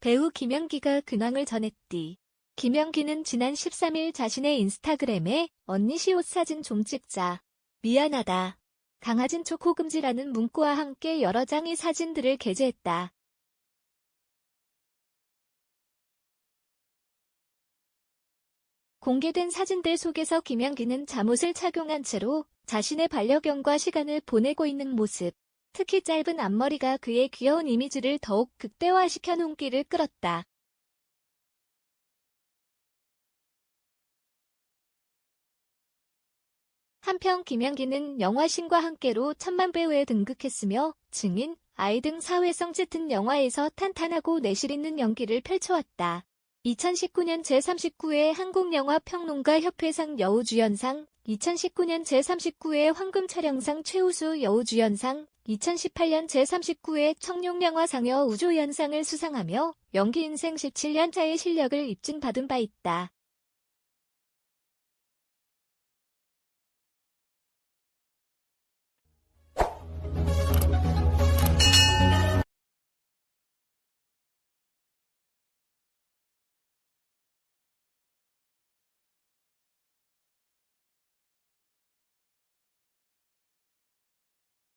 배우 김연기가 근황을 전했디. 김연기는 지난 13일 자신의 인스타그램에 언니 시 옷 사진 좀 찍자. 미안하다. 강아진 초코금지라는 문구와 함께 여러 장의 사진들을 게재했다. 공개된 사진들 속에서 김연기는 잠옷을 착용한 채로 자신의 반려견과 시간을 보내고 있는 모습, 특히 짧은 앞머리가 그의 귀여운 이미지를 더욱 극대화시켜 눈길을 끌었다. 한편 김연기는 영화 신과 함께로 천만 배우에 등극했으며 증인, 아이 등 사회성 짙은 영화에서 탄탄하고 내실 있는 연기를 펼쳐왔다. 2019년 제39회 한국영화평론가 협회상 여우주연상, 2019년 제39회 황금촬영상 최우수 여우주연상, 2018년 제39회 청룡영화상 여 우조연상을 수상하며 연기 인생 17년 차의 실력을 입증받은 바 있다.